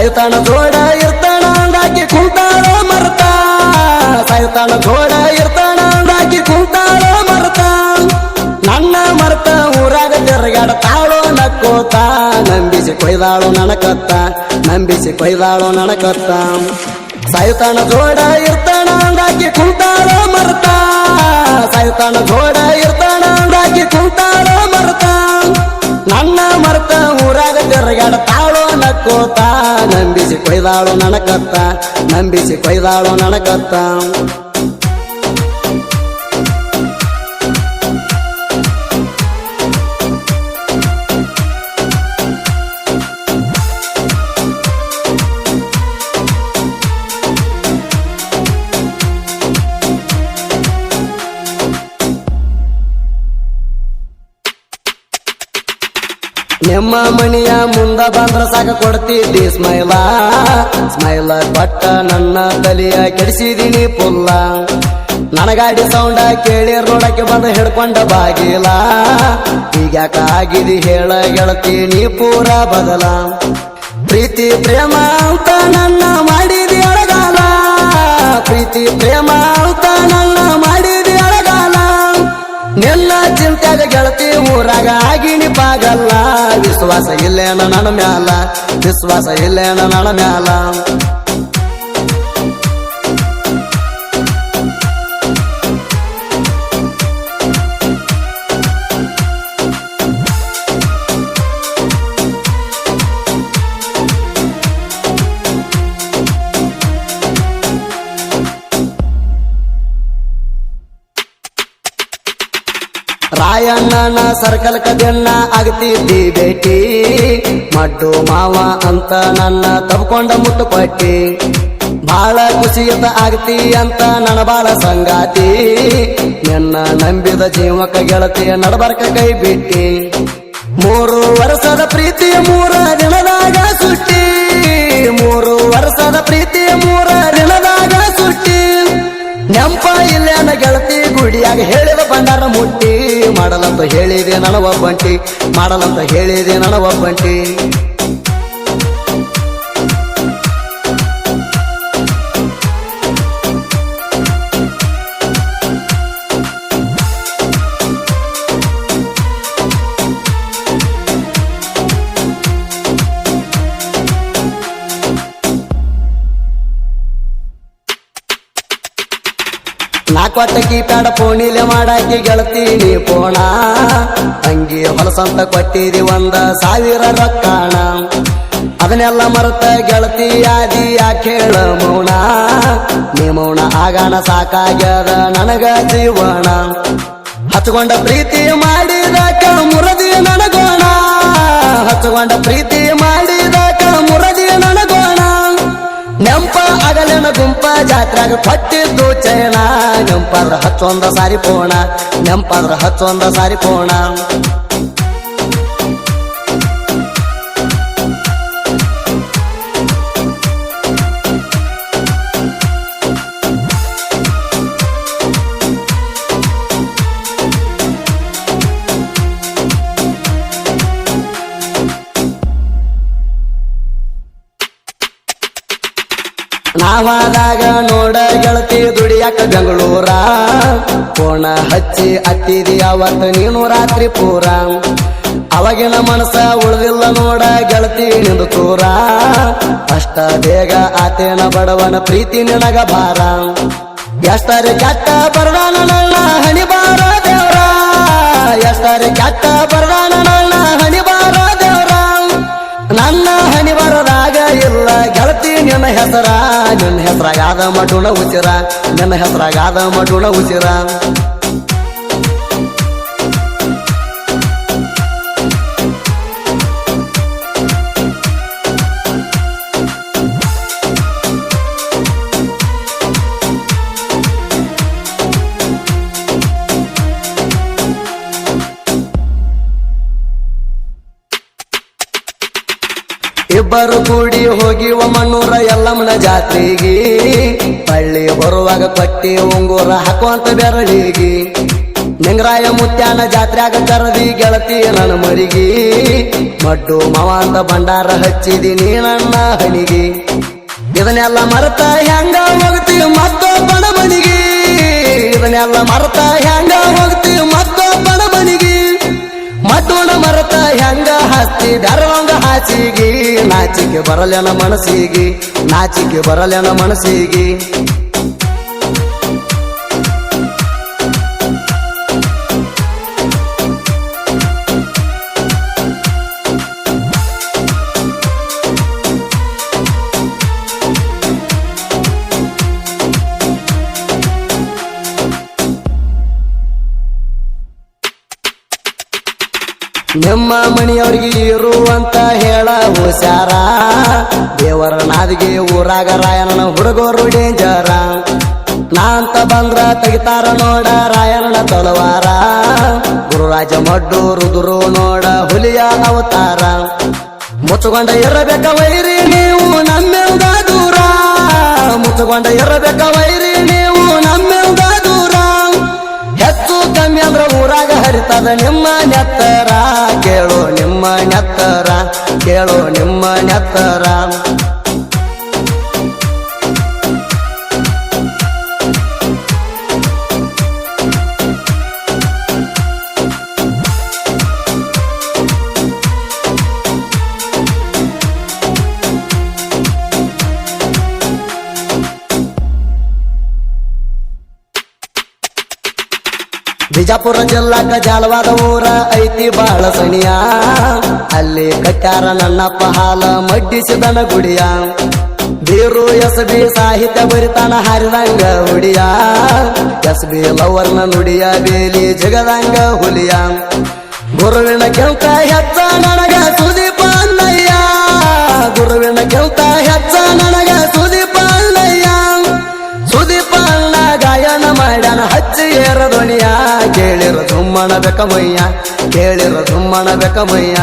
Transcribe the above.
ಸಾಯುತಾನ ಜೋಡ ಇರ್ತಾನ ಅಂದಾಕಿ ಕುಂತಾಳ ಮರ್ತ. ಸಾಯುತಾನ ಜೋಡ ಇರ್ತಾನ ಅಂದಾಕಿ ಕುಂತಾಳ ಮರ್ತ. ನನ್ನ ಮರ್ತ ಊರಾಗ ತಿರುಗಾಡ್ತಾಳೋ ನಕ್ಕೋತ. ನಂಬಿಸಿ ಕೊಯ್ದಾಳು ನನಕತ್ತ. ನಂಬಿಸಿ ಕೊಯ್ದಾಳು ನನಕತ್ತ. ಸಾಯುತಾನ ಜೋಡ ಇರ್ತಾನ ಅಂದಾಕಿ ಕುಂತಾಳ ಮರ್ತ. ಸಾಯುತಾನ ಜೋಡ ಇರ್ತಾನ ಅಂದಾಕಿ ಕುಂತಾಳ ಮರ್ತ. ನನ್ನ ಮರ್ತ ಊರಾಗ ತಿರುಗಾಡ್ತಾಳೋ ನಕ್ಕೋತ ನಂಬಿಸಿ ಕೊಯ್ದಾಳು ನನಕತ್ತ ನಂಬಿಸಿ ಕೊಯ್ದಾಳು ನನಕತ್ತ ನಿಮ್ಮ ಮನೆಯ ಮುಂದ ಬಂದ್ರ ಸಾಕ ಕೊಡ್ತಿದ್ದಿ, ಸ್ಮೈಲ. ಸ್ಮೈಲ ಬಟ್ಟ ನನ್ನ ತಲೆಯ ಕೆಡಿಸಿದೀನಿ ಪುಲ್ಲ. ನನಗಾಡಿ ಸೌಂಡ ಕೇಳಿ ನೋಡಕ್ಕೆ ಬಂದ ಹಿಡ್ಕೊಂಡ ಬಾಗಿಲ. ಈಗ ಆಗಿದಿ ಹೇಳ ಗೆಳತಿ, ನೀ ಪೂರ ಬದಲ. ಪ್ರೀತಿ, ಪ್ರೇಮ ಅಂತ ನನ್ನ ಮಾಡಿದಿ ಅಳಗಾಲ. ಪ್ರೀತಿ, ಪ್ರೇಮ ಅಂತ ನನ್ನ ಮಾಡಿದಿ ಅಳಗಾಲ. ನಿನ್ನ ಚಿಂತ್ಯಾಗ ಗೆಳತಿ ಊರಾಗ ಆಗಿನಿ ಪಾಗಲ್ಲ ವಿಶ್ವಾಸ ಇಲ್ಲೇನ ನನ್ನ ಮ್ಯಾಲ? ವಿಶ್ವಾಸ ಇಲ್ಲೇನ ನನ್ನ ಮ್ಯಾಲ? ರಾಯಣ್ಣನ ಸರ್ಕಲ್ ಕದನ್ನ ಆಗ್ತಿದ್ದಿ ಬೇಟಿ ಮಡ್ಡು ಮಾವ ಅಂತ ನನ್ನ ತಬ್ಕೊಂಡ ಮುಟ್ಟು ಕೊಟ್ಟಿ ಬಾಳ ಖುಷಿಯತ ಆಗ್ತಿ ಅಂತ ನನ್ನ ಬಾಳ ಸಂಗಾತಿ. ನನ್ನ ನಂಬಿದ ಜೀವಕ ಗೆಳತಿ ನಡಬರ್ಕ ಕೈ ಬಿಟ್ಟಿ ಮೂರು ವರ್ಷದ ಪ್ರೀತಿಯ ಮೂರ ದಿನದಾಗ ಸುಟ್ಟಿ. ಗುಡಿಯಾಗ ಹೇಳಿದ ಬಂಡಾರ ಮುಟ್ಟಿ ಮಾಡಲಂತ ಹೇಳಿದೆ ನನವ ಬಂಟಿ ಮಾಡಲಂತ ಹೇಳಿದೆ ನನವ ಒಬ್ಬಂಟಿ. ನಾಕೊಟ್ಟಕಿ ಪ್ಯಾಡ ಪೋಣಿಲೆ ಮಾಡಾಕಿ ಗೆಳತೀನಿ ಪೋಣ. ತಂಗಿ ಹೊಲಸಂತ ಕೊಟ್ಟಿದಿ ಒಂದ ಸಾವಿರ ರೊಕ್ಕಣ. ಅದನ್ನೆಲ್ಲ ಮರೆತ ಗೆಳತಿ ಆದಿ ಆ ಕೇಳ ಮೌಣ ನೀ ಮೌಣ ಆಗಣ ಸಾಕಾಗ್ಯದ ನನಗ ಜೀವನ. ಹಚ್ಕೊಂಡ ಪ್ರೀತಿ ಮಾಡಿದಕ ಮುರದಿ ನನಗೋಣ. ಹಚ್ಕೊಂಡ ಪ್ರೀತಿ ಗುಂಪ ಜಾತ್ರಾಗ ಕೊಟ್ಟಿದ್ದು ಚೈನ. ನೆಂಪಾದ್ರ ಹತ್ತೊಂದ ಸಾರಿ ಪೋಣ ನೆಂಪಾದ್ರ ಹತ್ತೊಂದ ಸಾರಿ ಪೋಣ. ನಾವಾದಾಗ ನೋಡ ಗೆಳತಿ ದುಡಿಯಾಕ ಬೆಂಗಳೂರ. ಕೋಣ ಹಚ್ಚಿ ಅತ್ತಿದಿ ಅವತ್ತು ನೀನು ರಾತ್ರಿ ಪೂರ. ಅವಾಗಿನ ಮನಸ್ಸ ಉಳಿದಿಲ್ಲ ನೋಡ ಗೆಳತಿ ನಿಂದು ತೂರ ಅಷ್ಟ ಬೇಗ ಆತೇನ ಬಡವನ ಪ್ರೀತಿ ನಿನಗ ಭಾರ. ಎಷ್ಟರೆ ಕೆಟ್ಟ ಬರದಾನ ನನ್ನ ಬಾರ ದೇವ್ರ. ಎಷ್ಟರೆ ಕೆಟ್ಟ ನಿನ್ನ ಹೆಸರ ನಿನ್ನ ಹೆಸರಾಗಾದ ಮಡುಣ ಉಚಿರ ನಿನ್ನ ಹೆಸರಾಗಾದ ಮಡುಣ ಉಚಿರ ಇಬ್ಬರು ಕೂಡಿ ಹೋಗಿ ಮಣ್ಣೂರ ಎಲ್ಲಮ್ಮನ ಜಾತ್ರೆಗೆ. ಪಳ್ಳಿ ಬರುವಾಗ ಪಟ್ಟಿ, ಉಂಗೂರ ಹಾಕುವಂತ ಬೆರಳಿಗೆ. ನಿಂಗರಾಯ ಮುತ್ಯಾನ ಜಾತ್ರೆಯಾಗ ಕರದಿ ಗೆಳತಿ ನನ್ನ ಮರಿಗಿ. ಮಡ್ಡು ಮವಾಂತ ಭಂಡಾರ ಹಚ್ಚಿದೀನಿ ನನ್ನ ಹಣಿಗೆ. ಇದನ್ನೆಲ್ಲ ಮರತ ಹೆಂಗ ಹೋಗ್ತಿ ಮತ್ತೊಬ್ಬನ ಬಡಬನಿಗೆ ಇದನ್ನೆಲ್ಲ ಮರೆತ ಹೆಂಗ ಹೋಗ್ತಿ ಮತ್ತೊಬ್ಬನ ಬಡಬನಿಗೆ ಮತ್ತೋಣ ಮರೆತ ಹೆಂಗ ಹಸ್ತಿ? ಧರ್ವಂಗ ಹಾಸಿಗೆ. ನಾಚಿಕೆ ಬರಲೆನ ಮನಸ್ಸಿಗೆ. ನಾಚಿಕೆ ಬರಲೆನ ಮನಸ್ಸಿಗೆ. ಮಣಿಯವ್ರಿಗೆ ಇರುವಂತ ಹೇಳ ಹುಷಾರ. ದೇವರ ನಾದಿಗೆ ಊರಾಗ ರಾಯಣನ ಹುಡುಗರು ಡೇಂಜರ. ನಾಂತ ಬಂದ್ರ ತೆಗಿತಾರ ನೋಡ ರಾಯಣನ ತಲವಾರ. ಗುರುರಾಜ ಮಡ್ಡು ರುದುರು ನೋಡ ಹುಲಿಯ ಅವತಾರ. ಮುಚ್ಚುಕೊಂಡ ಇರಬೇಕ ವೈರಿ ನೀವು ನಮ್ಮೆಲ್ದ ದೂರ. ಮುಚ್ಚುಕೊಂಡ ಇರಬೇಕ ವೈರಿ ನೀವು ನಮ್ಮೆಲ್ದ ದೂರ. ಹೆಚ್ಚು ಕಮ್ಮಿ ಅಂದ್ರ ಊರಾಗ ಹರಿತದ ನಿಮ್ಮ ನೆತ್ತರ. ಕೇಳೋ ನಿಮ್ಮ ನೆತ್ತರ ಬಿಜಾಪುರ ಜಿಲ್ಲಾಕ ಜಾಲವಾದ ಊರ ಐತಿ ಬಾಳ ಸಣಿಯ. ಅಲ್ಲಿ ಕಟ್ಟಾರ ನನ್ನಪ್ಪ ಹಾಲ ಮಡ್ಡಿಸಿದನ ಗುಡಿಯ ಬೀರು ಎಸ್ ಬಿ ಸಾಹಿತ್ಯ ಬರಿತಾನ ಹರಿದಂಗ ಹುಡಿಯ. ಎಸ್ ಬಿ ಲವರ್ನ ನುಡಿಯ ಬೇಲಿ ಜಗದಂಗ ಹುಲಿಯ. ಗುರುವಿನ ಕೆಂತ ಹೆಚ್ಚ ನನಗ ಸುದೀಪ ಅಣ್ಣಯ್ಯ ಗುರುವಿನ ಕೆಂತ ಹೆಚ್ಚ ನನಗ ಸುದೀಪ ಅಣ್ಣಯ್ಯ ಸುದೀಪ ಅಣ್ಣ ಗಾಯನ ಮಾಡ್ಯಾನ ಹಚ್ಚಿ ಏರ ಧುಮ್ಮಣ ಬೆಕಮಯ್ಯ ಕೇಳಿರ ಧುಮ್ಮಣ ಬೆಕಮಯ್ಯ